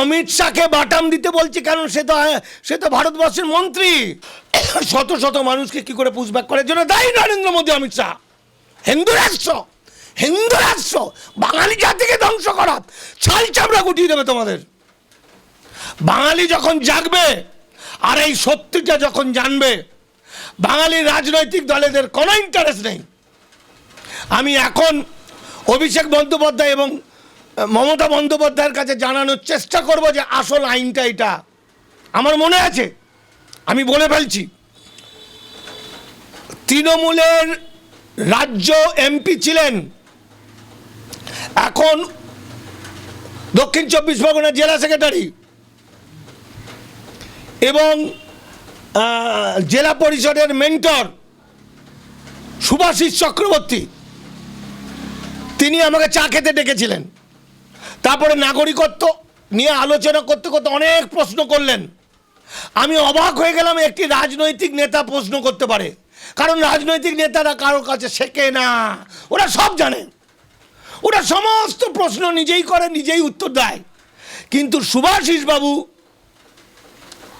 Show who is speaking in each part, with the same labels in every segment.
Speaker 1: অমিত শাহকে বাটাম দিতে বলছি কারণ সে তো সে তো ভারতবর্ষের মন্ত্রী। শত শত মানুষকে কি করে পুষব্যাক করার জন্য দায়ী নরেন্দ্র মোদী, অমিত শাহ। হিন্দু রাষ্ট্র হিন্দু রাষ্ট্র, বাঙালি জাতিকে ধ্বংস করা। ছাল চামড়া গুটিয়ে দেবে তোমাদের। বাঙালি যখন জাগবে, আর এই সত্যিটা যখন জানবে, বাঙালি রাজনৈতিক দলেদের কোনো ইন্টারেস্ট নেই। আমি এখন অভিষেক বন্দ্যোপাধ্যায় এবং মমতা বন্দ্যোপাধ্যায়ের কাছে জানানোর চেষ্টা করব যে আসল আইনটা এটা। আমার মনে আছে, আমি বলে ফেলছি, তৃণমূলের রাজ্য এমপি ছিলেন, এখন দক্ষিণ চব্বিশ পরগনা জেলা সেক্রেটারি এবং জেলা পরিষদের মেন্টর সুভাষিস চক্রবর্তী, তিনি আমাকে চা খেতে ডেকেছিলেন। তারপরে নাগরিকত্ব নিয়ে আলোচনা করতে করতে অনেক প্রশ্ন করলেন। আমি অবাক হয়ে গেলাম একটি রাজনৈতিক নেতা প্রশ্ন করতে পারে। কারণ রাজনৈতিক নেতারা কারোর কাছে শেখে না। ওরা সব জানে। ওরা সমস্ত প্রশ্ন নিজেই করে, নিজেই উত্তর দেয়। কিন্তু বাবু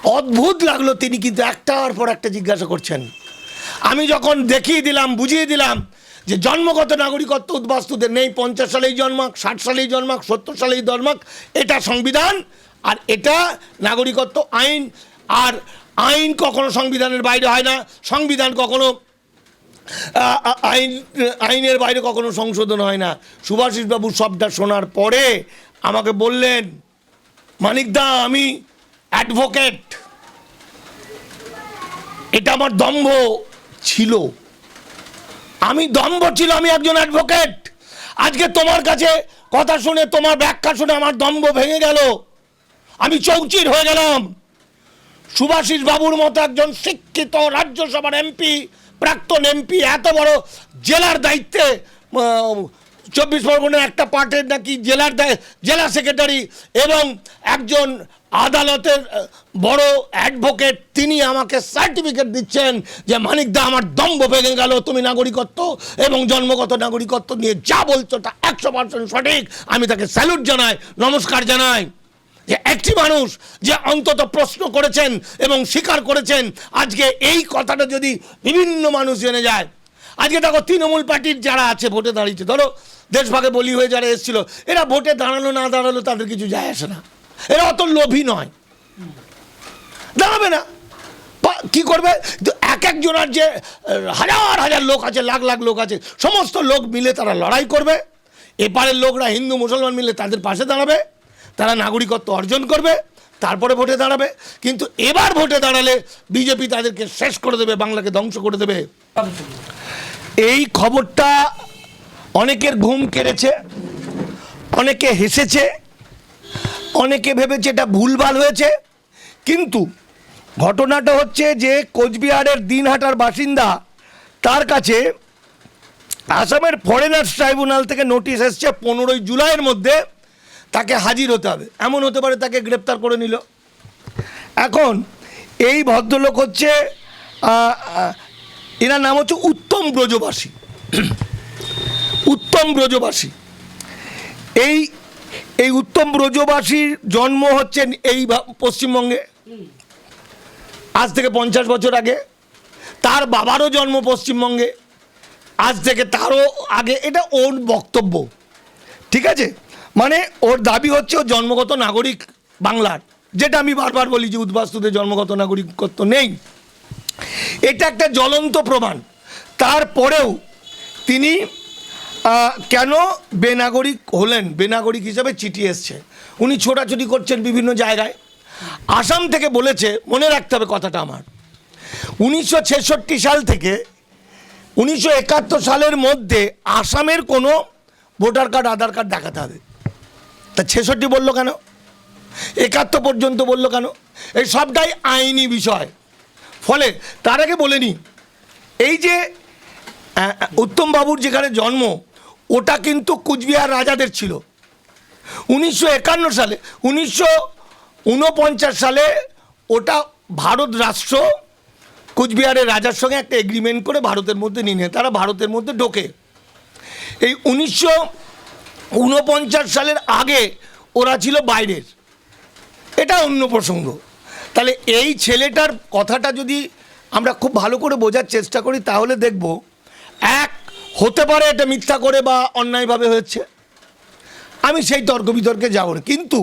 Speaker 1: অদ্ভুত লাগল তিনি কিন্তু একটার পর একটা জিজ্ঞাসা করছেন। আমি যখন দেখিয়ে দিলাম, বুঝিয়ে দিলাম যে জন্মগত নাগরিকত্ব উদ্বাস্তুদের নেই, পঞ্চাশ সালেই জন্মাক, ষাট সালেই জন্মাক, সত্তর সালেই জন্মাক, এটা সংবিধান, আর এটা নাগরিকত্ব আইন, আর আইন কখনো সংবিধানের বাইরে হয় না, সংবিধান কখনো আইন, আইনের বাইরে কখনো সংশোধন হয় না। সুভাষিসবাবু সবটা শোনার পরে আমাকে বললেন মানিকদা আমি অ্যাডভোকেট। এটা আমার দম্ভ ছিল। আমি দম্ব ছিল, আমি একজন অ্যাডভোকেট আজকে তোমার কাছে কথা শুনে, তোমার ব্যাখ্যা শুনে আমার দম্ভ ভেঙে গেল। আমি চৌচির হয়ে গেলাম। সুভাষিস বাবুর মতো একজন শিক্ষিত রাজ্যসভার এমপি, প্রাক্তন এমপি, এত বড় জেলার দায়িত্বে চব্বিশ পরগনার একটা পার্টের নাকি জেলার জেলা সেক্রেটারি এবং একজন আদালতের বড় অ্যাডভোকেট তিনি আমাকে সার্টিফিকেট দিচ্ছেন যে মানিকদা আমার দম্ভ ভেঙে গেল, তুমি নাগরিকত্ব এবং জন্মগত নাগরিকত্ব নিয়ে যা বলছো তা একশো পার্সেন্ট সঠিক। আমি তাকে স্যালুট জানাই, নমস্কার জানাই। যে একটি মানুষ যে অন্তত প্রশ্ন করেছেন এবং স্বীকার করেছেন, আজকে এই কথাটা যদি বিভিন্ন মানুষ জেনে যায় আজকে দেখো তৃণমূল পার্টির যারা আছে, ভোটে দাঁড়িয়েছে, ধরো দেশভাগে বলি হয়ে যারা এসেছিল, এরা ভোটে দাঁড়াল, না দাঁড়াল তাদের কিছু যায় আসে না। এরা অত লোভী নয়। দাঁড়াবে না। কি করবে? এক একজনের যে হাজার হাজার লোক আছে, লাখ লাখ লোক আছে, সমস্ত লোক মিলে তারা লড়াই করবে। এপারের লোকরা হিন্দু, মুসলমান মিলে তাদের পাশে দাঁড়াবে। তারা নাগরিকত্ব অর্জন করবে, তারপরে ভোটে দাঁড়াবে। কিন্তু এবার ভোটে দাঁড়ালে বিজেপি তাদেরকে শেষ করে দেবে, বাংলাকে ধ্বংস করে দেবে। এই খবরটা অনেকের ঘুম কেড়েছে, অনেকে হেসেছে, অনেকে ভেবেছে এটা ভুলভাল হয়েছে। কিন্তু ঘটনাটা হচ্ছে যে কোচবিহারের দিনহাটার বাসিন্দা তার কাছে আসামের ফরেনার্স ট্রাইব্যুনাল থেকে নোটিশ এসছে পনেরোই জুলাইয়ের মধ্যে তাকে হাজির হতে হবে। এমন হতে পারে তাকে গ্রেপ্তার করে নিল। এখন এই ভদ্রলোক হচ্ছে এনার নাম হচ্ছে উত্তম ব্রজবাসী। উত্তম ব্রজবাসী। এই এই উত্তম ব্রজবাসীর জন্ম হচ্ছে এই পশ্চিমবঙ্গে। আজ থেকে পঞ্চাশ বছর আগে। তার বাবারও জন্ম পশ্চিমবঙ্গে। আজ থেকে তারও আগে। এটা ওর বক্তব্য। ঠিক আছে? মানে ওর দাবি হচ্ছে ও জন্মগত নাগরিক বাংলার। যেটা আমি বারবার বলি যে উদ্বাস্তুদের জন্মগত নাগরিকত্ব নেই। এটা একটা জ্বলন্ত প্রমাণ। তারপরেও তিনি কেন বেনাগরিক হলেন? বেনাগরিক হিসাবে চিঠি এসছে। উনি ছোটাছুটি করছেন বিভিন্ন জায়গায়। আসাম থেকে বলেছে, মনে রাখতে হবে কথাটা আমার, উনিশশো ছেষট্টি সাল থেকে উনিশশো একাত্তর সালের মধ্যে আসামের কোনো ভোটার কার্ড, আধার কার্ড দেখাতে হবে। তা ছেষট্টি বলল কেন? একাত্তর পর্যন্ত বলল কেন? এই সবটাই আইনি বিষয়। ফলে তার আগে বলে নিই এই যে আহ, উত্তম বাবুর যেখানে জন্ম ওটা কিন্তু কুচবিহার রাজাদের ছিল। উনিশশো একান্ন সালে উনিশশো উনপঞ্চাশ সালে ওটা ভারত রাষ্ট্র কুচবিহারের রাজার সঙ্গে একটা এগ্রিমেন্ট করে ভারতের মধ্যে নিয়ে নেয় তারা ভারতের মধ্যে ঢোকে। এই উনিশশো উনপঞ্চাশ সালের আগে ওরা ছিল বাইরের। এটা অন্য প্রসঙ্গ। তাহলে এই ছেলেটার কথাটা যদি আমরা খুব ভালো করে বোঝার চেষ্টা করি, তাহলে দেখব এক, হতে পারে এটা মিথ্যা করে বা অন্যায়ভাবে হয়েছে। আমি সেই তর্ক বিতর্কে যাব না। কিন্তু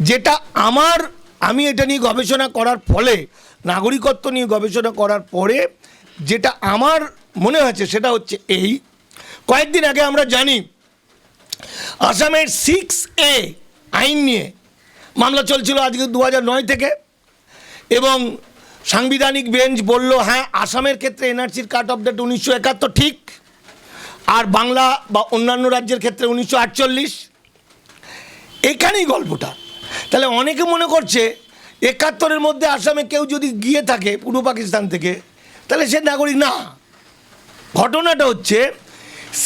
Speaker 1: যেটা আমার, আমি এটা নিয়ে গবেষণা করার ফলে, নাগরিকত্ব নিয়ে গবেষণা করার পরে যেটা আমার মনে হয়েছে সেটা হচ্ছে এই। কয়েকদিন আগে আমরা জানি, আসামের সিক্স এ আইন নিয়ে মামলা চলছিল আজকে দু নয় থেকে। এবং সাংবিধানিক বেঞ্চ বলল হ্যাঁ আসামের ক্ষেত্রে এনআরসির কাট অফ ডেট উনিশশো একাত্তর ঠিক, আর বাংলা বা অন্যান্য রাজ্যের ক্ষেত্রে উনিশশো আটচল্লিশ। এখানেই গল্পটা। তাহলে অনেকে মনে করছে, একাত্তরের মধ্যে আসামে কেউ যদি গিয়ে থাকে পূর্ব পাকিস্তান থেকে, তাহলে সে নাগরিক না। ঘটনাটা হচ্ছে,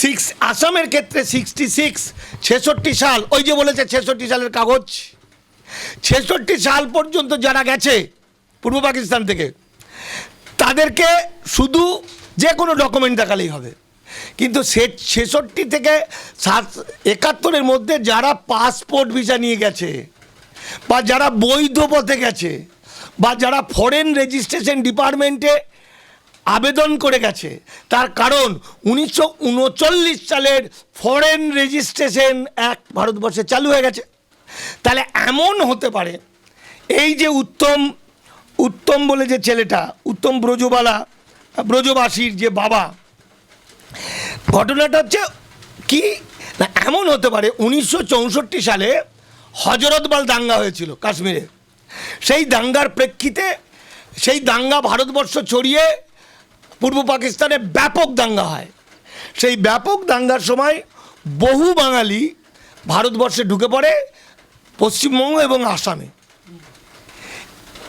Speaker 1: সিক্স, আসামের ক্ষেত্রে সিক্সটি সিক্স, ছেষট্টি সাল, ওই যে বলেছে ছেষট্টি সালের কাগজ, ছেষট্টি সাল পর্যন্ত যারা গেছে পূর্ব পাকিস্তান থেকে। তাদেরকে শুধু যে কোনো ডকুমেন্ট দেখালেই হবে। কিন্তু সে ছেষট্টি থেকে সাত, একাত্তরের মধ্যে যারা পাসপোর্ট ভিসা নিয়ে গেছে, বা যারা বৈধ পথে গেছে, বা যারা ফরেন রেজিস্ট্রেশন ডিপার্টমেন্টে আবেদন করে গেছে, তার কারণ উনিশশো উনচল্লিশ সালের ফরেন রেজিস্ট্রেশন অ্যাক্ট ভারতবর্ষে চালু হয়ে গেছে। তাহলে এমন হতে পারে, এই যে উত্তম উত্তম বলে যে ছেলেটা, উত্তম ব্রজবালা, ব্রজবাসীর যে বাবা। ঘটনাটা হচ্ছে কি? না, এমন হতে পারে উনিশশো চৌষট্টি সালে হজরতবাল দাঙ্গা হয়েছিল কাশ্মীরে। সেই দাঙ্গার প্রেক্ষিতে সেই দাঙ্গা ভারতবর্ষ ছড়িয়ে পূর্ব পাকিস্তানে ব্যাপক দাঙ্গা হয়। সেই ব্যাপক দাঙ্গার সময় বহু বাঙালি ভারতবর্ষে ঢুকে পড়ে পশ্চিমবঙ্গ এবং আসামে।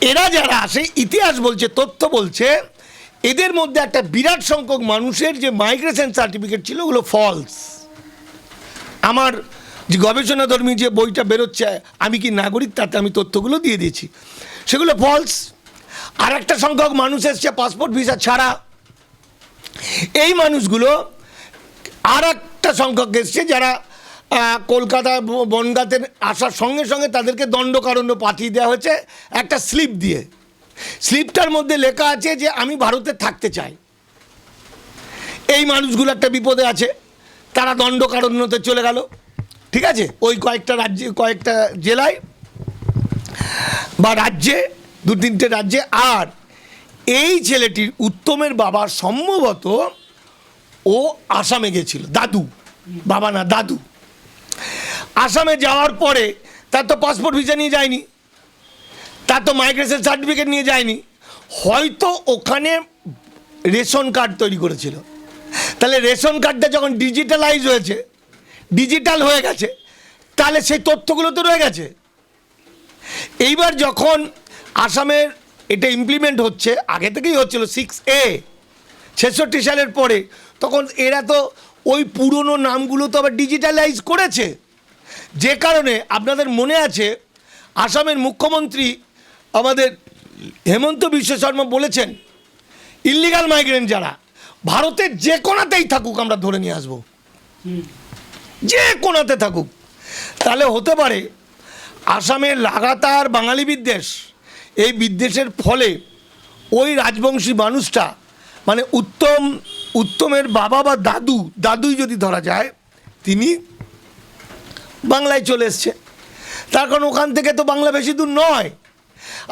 Speaker 1: এরা যারা আসে ইতিহাস বলছে, তথ্য বলছে, এদের মধ্যে একটা বিরাট সংখ্যক মানুষের যে মাইগ্রেশন সার্টিফিকেট ছিল, ওগুলো ফলস আমার যে গবেষণাধর্মী যে বইটা বেরোচ্ছে, আমি কি নাগরিক? তাতে আমি তথ্যগুলো দিয়ে দিয়েছি। সেগুলো ফলস আর একটা সংখ্যক মানুষ এসছে পাসপোর্ট ভিসা ছাড়া। এই মানুষগুলো আর একটা সংখ্যক এসছে যারা কলকাতা ব- বনগাঁতে আসার সঙ্গে সঙ্গে তাদেরকে দণ্ডকারণ্য পাঠিয়ে দেওয়া হয়েছে একটা স্লিপ দিয়ে। স্লিপটার মধ্যে লেখা আছে যে আমি ভারতে থাকতে চাই। এই মানুষগুলো একটা বিপদে আছে, তারা দণ্ডকারণ্যতে চলে গেল। ঠিক আছে? ওই কয়েকটা রাজ্যে, কয়েকটা জেলায় বা রাজ্যে, দু তিনটে রাজ্যে। আর এই ছেলেটির উত্তমের বাবা সম্ভবত ও আসামে গেছিল, দাদু। বাবা না, দাদু। আসামে যাওয়ার পরে তার তো পাসপোর্ট ভিসা নিয়ে যায়নি, তার তো মাইগ্রেশন সার্টিফিকেট নিয়ে যায়নি, হয়তো ওখানে রেশন কার্ড তৈরি করেছিল। তাহলে রেশন কার্ডটা যখন ডিজিটালাইজ হয়েছে ডিজিটাল হয়ে গেছে, তাহলে সেই তথ্যগুলো তো রয়ে গেছে। এইবার যখন আসামের এটা ইমপ্লিমেন্ট হচ্ছে, আগে থেকেই হচ্ছিল সিক্স এ ছেষট্টি সালের পরে, তখন এরা তো ওই পুরনো নামগুলো তো আবার ডিজিটালাইজ করেছে। যে কারণে আপনাদের মনে আছে, আসামের মুখ্যমন্ত্রী আমাদের হেমন্ত বিশ্ব শর্মা বলেছেন ইল্লিগাল মাইগ্রেন্ট যারা, ভারতের যে কোনাতেই থাকুক আমরা ধরে নিয়ে আসব। যে কোনাতে থাকুক। তাহলে হতে পারে, আসামের লাগাতার বাঙালি বিদ্বেষ, এই বিদ্বেষের ফলে ওই রাজবংশী মানুষটা মানে উত্তম উত্তমের বাবা বা দাদু, দাদুই যদি ধরা যায়, তিনি বাংলায় চলে এসছে। তার কারণ ওখান থেকে তো বাংলা বেশি দূর নয়।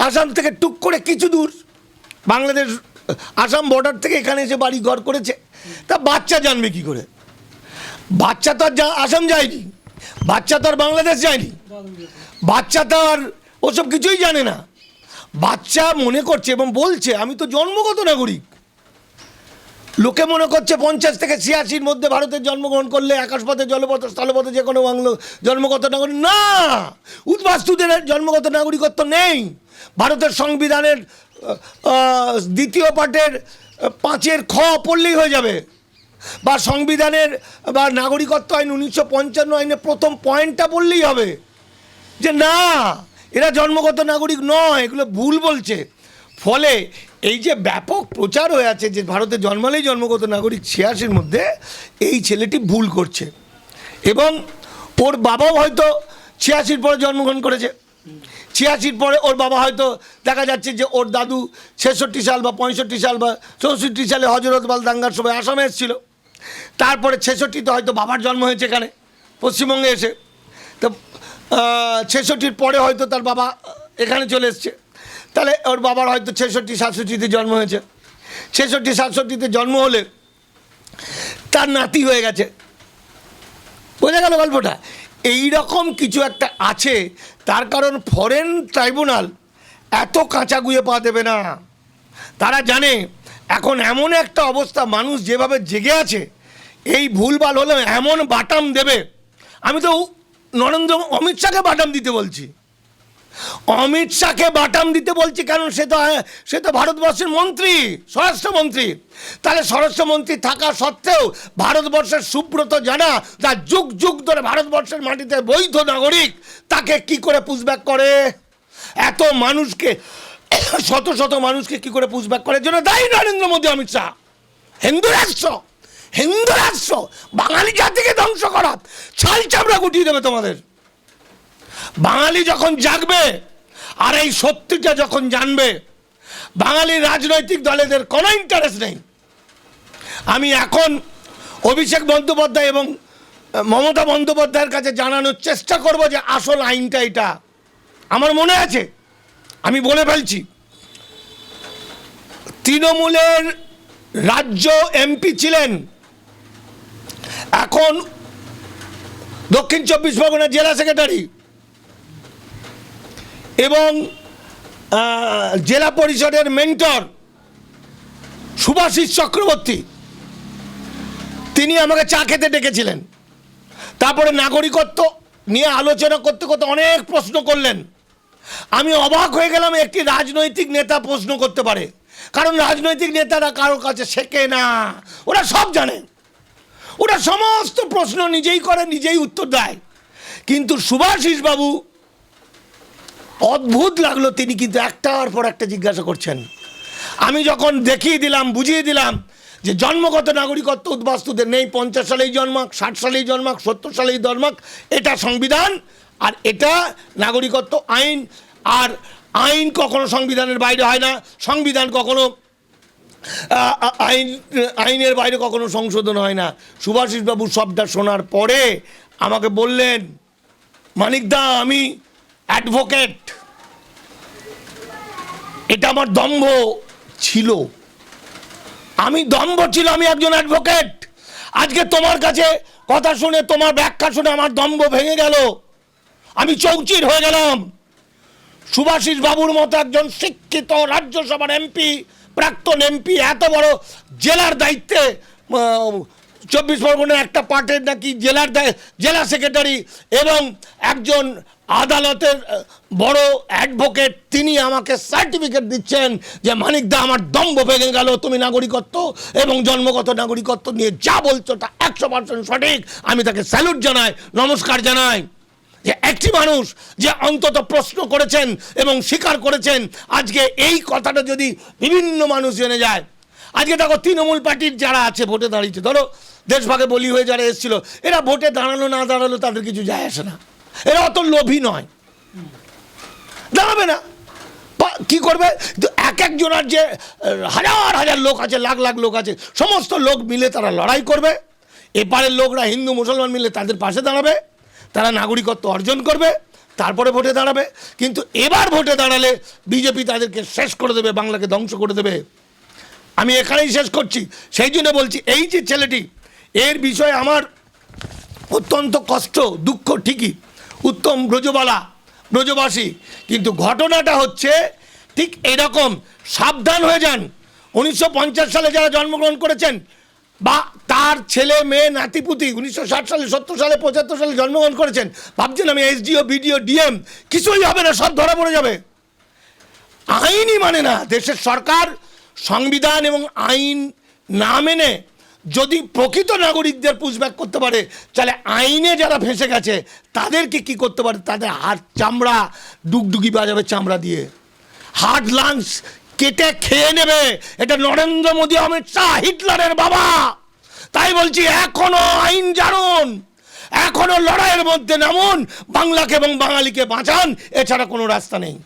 Speaker 1: আসাম থেকে টুক করে কিছু দূর। বাংলাদেশ, আসাম বর্ডার থেকে এখানে এসে বাড়ি ঘর করেছে। তা বাচ্চা জানবে কি করে? বাচ্চা তো আর আসাম যায়নি। বাচ্চা তো আর বাংলাদেশ যায়নি। বাচ্চা তো আর ওসব কিছুই জানে না। বাচ্চা মনে করছে এবং বলছে, আমি তো জন্মগত নাগরিক। লোকে মনে করছে পঞ্চাশ থেকে ছিয়াশির মধ্যে ভারতের জন্মগ্রহণ করলে, আকাশপথে, জলপথে, স্থলপথে যে কোনো বাংলো জন্মগত নাগরিক না! উদ্বাস্তুদের জন্মগত নাগরিকত্ব নেই। ভারতের সংবিধানের দ্বিতীয় পাঠের পাঁচের খ পড়লেই হয়ে যাবে। বা সংবিধানের, বা নাগরিকত্ব আইন উনিশশো পঞ্চান্ন আইনে প্রথম পয়েন্টটা বললেই হবে। যে না, এরা জন্মগত নাগরিক নয়, এগুলো ভুল বলছে। ফলে এই যে ব্যাপক প্রচার হয়ে আছে যে ভারতে জন্মালেই জন্মগত নাগরিক ছিয়াশির মধ্যে, এই ছেলেটি ভুল করছে। এবং ওর বাবাও হয়তো ছিয়াশির পরে জন্মগ্রহণ করেছে। ছিয়াশির পরে ওর বাবা হয়তো দেখা যাচ্ছে যে ওর দাদু ছেষট্টি সাল বা পঁয়ষট্টি সাল বা চৌষট্টি সালে হজরতবাল দাঙ্গার সময় আসামে এসেছিল। তারপরে ছেষট্টিতে হয়তো বাবার জন্ম হয়েছে এখানে, পশ্চিমবঙ্গে এসে। তো ছেষট্টির পরে হয়তো তার বাবা এখানে চলে এসছে। তাহলে ওর বাবার হয়তো ছেষট্টি, সাতষট্টিতে জন্ম হয়েছে। ছেষট্টি, সাতষট্টিতে জন্ম হলে তার নাতি হয়ে গেছে। বোঝা গেল গল্পটা? এই রকম কিছু একটা আছে, তার কারণ ফরেন ট্রাইব্যুনাল এত কাঁচা গুয়ে পা দেবে না। তারা জানে, এখন এমন একটা অবস্থা, মানুষ যেভাবে জেগে আছে, এই ভুলভাল হলে এমন বাটাম দেবে। আমি তো নরেন্দ্র, অমিত শাহকে বাটাম দিতে বলছি। অমিত শাহকে বাটাম দিতে বলছি কারণ সে তো সে তো ভারতবর্ষের মন্ত্রী, স্বরাষ্ট্রমন্ত্রী। তাহলে স্বরাষ্ট্রমন্ত্রী থাকা সত্ত্বেও ভারতবর্ষের সুব্রত জানা, যা যুগ যুগ ধরে ভারতবর্ষের মাটিতে বৈধ নাগরিক, তাকে কি করে পুষব্যাক করে? এত মানুষকে, শত শত মানুষকে কি করে পুষব্যাক করে? জন্য দায়ী নরেন্দ্র মোদী, অমিত শাহ। হিন্দু রাষ্ট্র হিন্দু রাষ্ট্র, বাঙালি জাতিকে ধ্বংস করা ছাল চামড়া গুটিয়ে দেবে তোমাদের। বাঙালি যখন জাগবে, আর এই সত্যিটা যখন জানবে, বাঙালি রাজনৈতিক দলেদের কোনো ইন্টারেস্ট নেই। আমি এখন অভিষেক বন্দ্যোপাধ্যায় এবং মমতা বন্দ্যোপাধ্যায়ের কাছে জানানোর চেষ্টা করব যে আসল আইনটা এটা। আমার মনে আছে, আমি বলে ফেলছি। তৃণমূলের রাজ্য এমপি ছিলেন, এখন দক্ষিণ চব্বিশ পরগনার জেলা সেক্রেটারি এবং জেলা পরিষদের মেন্টর সুভাষিস চক্রবর্তী, তিনি আমাকে চা খেতে ডেকেছিলেন। তারপরে নাগরিকত্ব নিয়ে আলোচনা করতে করতে অনেক প্রশ্ন করলেন। আমি অবাক হয়ে গেলাম একটি রাজনৈতিক নেতা প্রশ্ন করতে পারে। কারণ রাজনৈতিক নেতারা কারোর কাছে শেখে না। ওরা সব জানে। ওরা সমস্ত প্রশ্ন নিজেই করে, নিজেই উত্তর দেয়। কিন্তু সুভাষিস বাবু অদ্ভুত লাগল তিনি কিন্তু একটার পর একটা জিজ্ঞাসা করছেন। আমি যখন দেখিয়ে দিলাম, বুঝিয়ে দিলাম যে জন্মগত নাগরিকত্ব উদ্বাস্তুদের নেই, পঞ্চাশ সালেই জন্মাক ষাট সালেই জন্মাক সত্তর সালেই জন্মাক এটা সংবিধান আর এটা নাগরিকত্ব আইন। আর আইন কখনো সংবিধানের বাইরে হয় না, সংবিধান কখনো আইন, আইনের বাইরে কখনো সংশোধন হয় না। সুভাষিসবাবু সবটা শোনার পরে আমাকে বললেন, মানিকদা, আমি অ্যাডভোকেট। এটা আমার দম্ভ। ছিল। আমি দম্ভ ছিল আমি একজন অ্যাডভোকেট। আজকে তোমার কাছে কথা শুনে তোমার ব্যাখ্যা শুনে আমার দম্ভ ভেঙে গেল। আমি চৌচির হয়ে গেলাম। সুভাষিস বাবুর মতো একজন শিক্ষিত রাজ্যসভার এমপি প্রাক্তন এমপি এত বড় জেলার দায়িত্বে চব্বিশ পরগনার একটা পার্টের নাকি জেলার জেলা সেক্রেটারি এবং একজন আদালতের বড় অ্যাডভোকেট তিনি আমাকে সার্টিফিকেট দিচ্ছেন যে মানিকদা আমার দম্ভ ভেঙে গেল, তুমি নাগরিকত্ব এবং জন্মগত নাগরিকত্ব নিয়ে যা বলছো তা একশো পার্সেন্ট সঠিক। আমি তাকে স্যালুট জানাই, নমস্কার জানাই যে একটি মানুষ যে অন্তত প্রশ্ন করেছেন এবং স্বীকার করেছেন, আজকে এই কথাটা যদি বিভিন্ন মানুষ জেনে যায় আজকে দেখো তৃণমূল পার্টির যারা আছে, ভোটে দাঁড়িয়েছে। ধরো, দেশভাগে বলি হয়ে যারা এসেছিল, এরা ভোটে দাঁড়াল, না দাঁড়াল, তাদের কিছু যায় আসে না। এরা অত লোভী নয়। দাঁড়াবে না। কি করবে? এক একজনের যে হাজার হাজার লোক আছে, লাখ লাখ লোক আছে, সমস্ত লোক মিলে তারা লড়াই করবে। এপারের লোকরা হিন্দু, মুসলমান মিলে তাদের পাশে দাঁড়াবে। তারা নাগরিকত্ব অর্জন করবে, তারপরে ভোটে দাঁড়াবে। কিন্তু এবার ভোটে দাঁড়ালে বিজেপি তাদেরকে শেষ করে দেবে, বাংলাকে ধ্বংস করে দেবে। আমি এখানেই শেষ করছি। সেই জন্য বলছি, এই যে ছেলেটি, এর বিষয়ে আমার অত্যন্ত কষ্ট, দুঃখ ঠিকই। উত্তম ব্রজবালা, ব্রজবাসী। কিন্তু ঘটনাটা হচ্ছে ঠিক এরকম, সাবধান হয়ে যান। উনিশশো পঞ্চাশ সালে যারা জন্মগ্রহণ করেছেন, বা তার ছেলে, মেয়ে, নাতিপুতি, উনিশশো ষাট সালে, সত্তর সালে, পঁচাত্তর সালে জন্মগ্রহণ করেছেন, ভাবছেন আমি এসডিও, বিডিও, ডিএম, কিছুই হবে না, সব ধরা পড়ে যাবে। আইনই মানে না, দেশের সরকার সংবিধান এবং আইন না মেনে যদি প্রকৃত নাগরিকদের পুষব্যাক করতে পারে, তাহলে আইনে যারা ফেঁসে গেছে, তাদেরকে কি করতে পারে? তাদের হাত চামড়া, ডুগডুগি বাজাবে চামড়া দিয়ে। হার্ট লাংস কেটে খেয়ে নেবে। এটা নরেন্দ্র মোদী, অমিত শাহ, হিটলারের বাবা। তাই বলছি, এখনও আইন জানুন। এখনও লড়াইয়ের মধ্যে নামুন। বাংলাকে এবং বাঙালিকে বাঁচান। এছাড়া কোনো রাস্তা নেই।